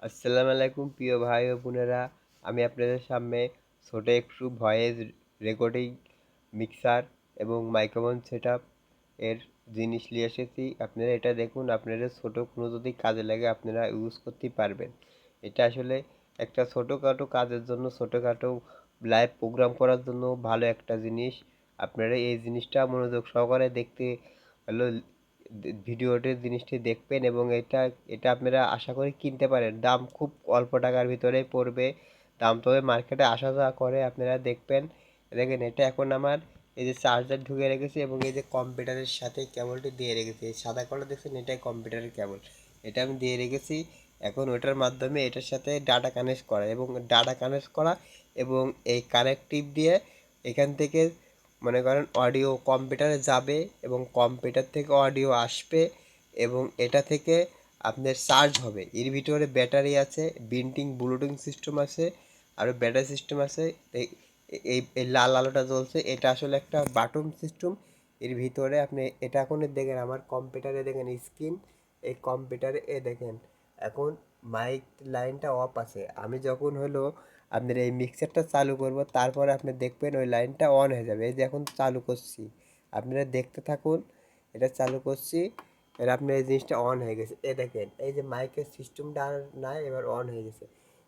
আসসালামু আলাইকুম, প্রিয় ভাই ও বোনেরা। আমি আপনাদের সামনে ছোট একটু ভয়েস রেকর্ডিং মিক্সার এবং মাইক্রোফোন সেট এর জিনিস নিয়ে এসেছি। আপনারা এটা দেখুন আপনারা ছোট কোনো যদি কাজে লাগে আপনারা ইউজ করতে পারবেন। এটা আসলে একটা ছোটোখাটো কাজের জন্য, ছোটোখাটো লাইভ প্রোগ্রাম করার জন্য ভালো একটা জিনিস। আপনারা এই জিনিসটা মনোযোগ সহকারে দেখতে হলো ভিডিওটির জিনিসটি দেখবেন এবং এটা এটা আপনারা আশা করি কিনতে পারেন। দাম খুব অল্প টাকার ভিতরেই পড়বে। দাম তবে মার্কেটে আসা যাওয়া করে, আপনারা দেখবেন। দেখেন, এটা এখন আমার এই যে চার্জার ঢুকে রেখেছি এবং এই যে কম্পিউটারের সাথে কেবলটি দিয়ে রেখেছি। এই সাদা কালার দেখছেন, এটাই কম্পিউটারের কেবল। এটা আমি দিয়ে রেখেছি। এখন ওটার মাধ্যমে এটার সাথে ডাটা কানেক্ট করা এবং ডাটা কানেক্ট করা এবং এই কানেক্টিভ দিয়ে এখান থেকে মনে করেন অডিও কম্পিউটারে যাবে এবং কম্পিউটার থেকে অডিও আসবে এবং এটা থেকে আপনার চার্জ হবে। এর ভিতরে ব্যাটারি আছে বিন্টিং ব্লুটুথ সিস্টেম আছে আরও ব্যাটারি সিস্টেম আছে। এই এই এই লাল আলোটা জ্বলছে, এটা আসলে একটা বাটন সিস্টেম এর ভিতরে আপনি, এটা এখন দেখেন? আমার কম্পিউটারে দেখেন স্ক্রিন এই কম্পিউটারে এ দেখেন। এখন মাইক লাইনটা অফ আছে। আমি যখন হলো আপনার এই মিক্সারটা চালু করব, তারপরে আপনি দেখবেন ওই লাইনটা অন হয়ে যাবে। এই যে এখন চালু করছি। আপনারা দেখতে থাকুন, এটা চালু করছি, এর আপনার এই জিনিসটা অন হয়ে গেছে। এ দেখেন, এই যে মাইকের সিস্টেমটা আর নাই, এবার অন হয়ে গেছে।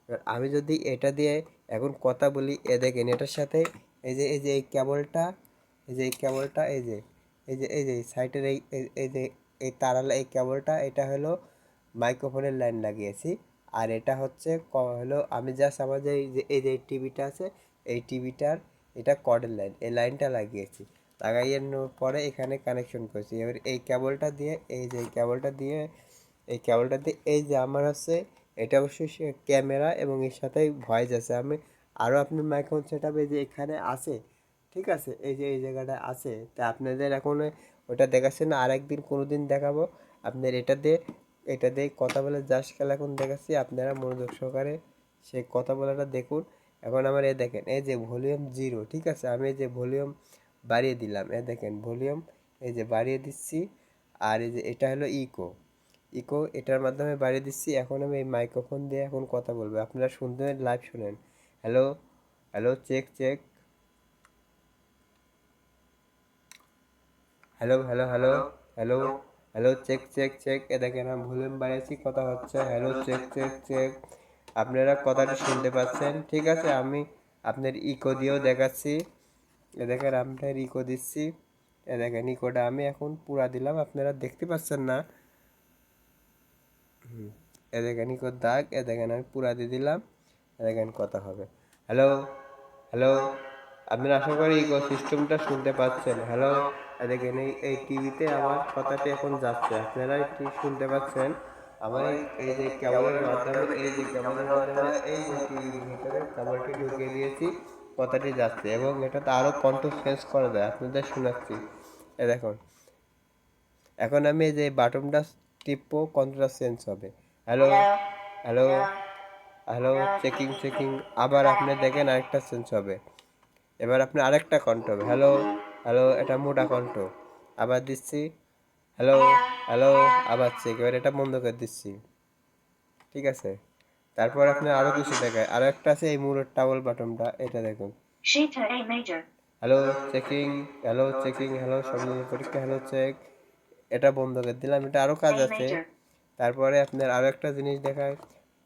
এবার আমি যদি এটা দিয়ে এখন কথা বলি, এ দেখেন, এটার সাথে এই যে এই যে এই কেবলটা এই যে এই কেবলটা এই যে এই যে এই যে সাইডের এই এই যে এই তারালা, এই কেবলটা এটা হলো মাইক্রোফোনের লাইন লাগিয়েছি। আর এটা হচ্ছে হলো আমি জাস্ট আমার যে এই যে এই যে টিভিটা আছে, এই টিভিটার এটা কর্ডের লাইন, এই লাইনটা লাগিয়েছি। লাগাইয়ানোর পরে এখানে কানেকশন করেছি। এবার এই কেবলটা দিয়ে, এই যে কেবলটা দিয়ে, এই কেবলটা দিয়ে, এই যে আমার হচ্ছে, এটা অবশ্যই ক্যামেরা এবং এর সাথে ভয়েস আছে। আমি আরও আপনার মাইক্রোফোন সেট আপে যে এখানে আছে, ঠিক আছে? এই যে, এই জায়গাটা আছে। তা আপনাদের এখন ওটা দেখাচ্ছে না, আরেকদিন কোনো দিন দেখাবো। আপনার এটা দিয়ে এটা দিয়ে কথা বলে জাস্ট খেলা এখন দেখাচ্ছি আপনারা মনোযোগ সহকারে সেই কথা বলাটা দেখুন। এখন আমার এ দেখেন এই যে ভলিউম জিরো ঠিক আছে? আমি এই যে ভলিউম বাড়িয়ে দিলাম এ দেখেন ভলিউম এই যে বাড়িয়ে দিচ্ছি আর এই যে এটা হলো ইকো ইকো এটার মাধ্যমে বাড়িয়ে দিচ্ছি এখন আমি এই মাইক্রোফোন দিয়ে এখন কথা বলব। আপনারা শুনতে লাইভ শুনেন। Hello hello check check hello hello hello hello hello check check check এ দেখেন, আমি ভলিউম বাড়িয়েছি কথা হচ্ছে হ্যালো চেক চেক চেক আপনারা কথাটা শুনতে পাচ্ছেন, ঠিক আছে? আমি আপনার ইকো দিয়েও দেখাচ্ছি। এ দেখেন আপনার ইকো দিচ্ছি। এ দেখেন ইকোটা আমি এখন পুরা দিলাম, আপনারা দেখতে পাচ্ছেন না। এ দেখেন ইকোর দাগ, এ দেখেন, আমি পুরা দিয়ে দিলাম। এ দেখেন, কথা হবে। হ্যালো হ্যালো আপনারা আশা করি ইকো সিস্টেমটা শুনতে পাচ্ছেন। হ্যালো দেখেন এই এই টিভিতে আমার কথাটি এখন যাচ্ছে। আপনারা একটু শুনতে পাচ্ছেন। আমার এই যে কেবলের মাধ্যমে এই যে কেবলের মাধ্যমে এই যে টিভির ভিতরে কেবলটি ঢুকিয়ে দিয়েছি কথাটি যাচ্ছে এবং এটাতে আরও কণ্ঠ চেঞ্জ করা যায়। আপনাদের শোনাচ্ছি। এ দেখুন। এখন আমি এই যে বাটনটা টিপবো কণ্ঠটা চেঞ্জ হবে। Hello hello hello checking checking আবার আপনি দেখেন আরেকটা চেঞ্জ হবে। এবার আপনি আরেকটা হবে। হ্যালো হ্যালো এটা মোটা কণ্ঠ। আবার দিচ্ছি। হ্যালো হ্যালো আবার চেক এবার এটা বন্ধ করে দিচ্ছি। ঠিক আছে? তারপর আপনি আরও কিছু দেখায়। আরও একটা আছে এই মুরের টাওয়াল বাটনটা এটা দেখুন. Hello checking hello checking hello সব পরীক্ষা। হ্যালো চেক এটা বন্ধ করে দিলাম। এটা আরও কাজ আছে। তারপরে আপনার আরও একটা জিনিস দেখায়।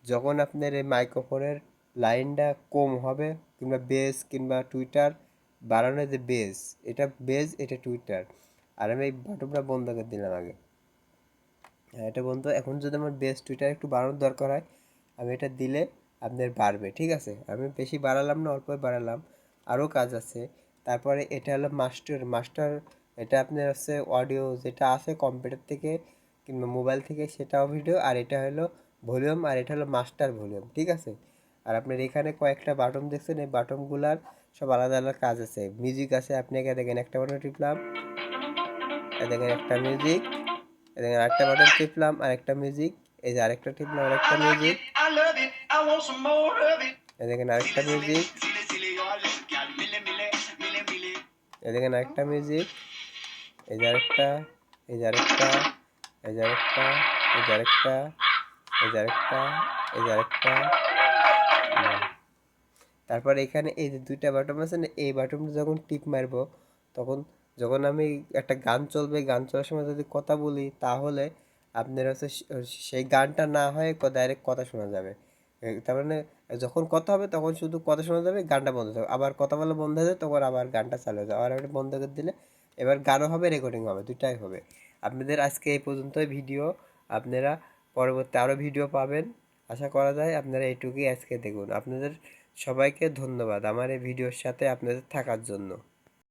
যখন আপনার এই মাইক্রোফোনের লাইনটা কম হবে কিংবা বেস কিংবা টুইটার বাড়ানোর যে বেজ এটা বেজ এটা টুইটার আর আমি এই বাটনটা বন্ধ করে দিলাম আগে। এটা বন্ধ, এখন যদি আমার বেস টুইটার একটু বাড়ানোর দরকার হয়, আমি এটা দিলে আপনার বাড়বে, ঠিক আছে? আমি বেশি বাড়ালাম না অল্প বাড়ালাম। আরও কাজ আছে। তারপরে এটা হলো মাস্টার মাস্টার এটা আপনার হচ্ছে অডিও যেটা আছে কম্পিউটার থেকে কিংবা মোবাইল থেকে, সেটাও ভিডিও আর এটা হলো ভলিউম আর এটা হলো মাস্টার ভলিউম ঠিক আছে? আর আপনার এখানে কয়েকটা বাটন দেখছেন, এই বাটনগুলার সব আলাদা আলাদা কাজ আছে। মিউজিক আছে, আপনি এখানে দেখেন একটা বাটন টিপলাম দেখেন একটা মিউজিক দেখেন আরেকটা বাটন টিপলাম আর একটা মিউজিক এই যে আরেকটা টিপলাম, আরেকটা মিউজিক দেখেন আরেকটা মিউজিক দেখেন আরেকটা মিউজিক এই যে আরেকটা এই যে আরেকটা এই যে আরেকটা এই যে আরেকটা এই যে আরেকটা এই যে আরেকটা তারপর এখানে এই যে দুইটা বাটন আছে না, এই বাটনটা যখন টিপ মারবো, তখন যখন আমি একটা গান চলবে, গান চলার সময় যদি কথা বলি, তাহলে আপনার হচ্ছে সেই গানটা না হয় ডাইরেক্ট কথা শোনা যাবে। তার মানে যখন কথা হবে, তখন শুধু কথা শোনা যাবে, গানটা বন্ধ হবে আবার কথা বলা বন্ধ হয়ে যাবে তখন আবার গানটা চালু হয়ে যাবে আবার একটা বন্ধ করে দিলে এবার গানও হবে রেকর্ডিং হবে দুটাই হবে। আপনাদের আজকে এই পর্যন্তই ভিডিও আপনারা পরবর্তী আরও ভিডিও পাবেন। আশা করা যায় আপনারা এইটুকুই আজকে দেখুন। আপনাদের সবাইকে ধন্যবাদ আমার এই ভিডিওর সাথে আপনাদের থাকার জন্য।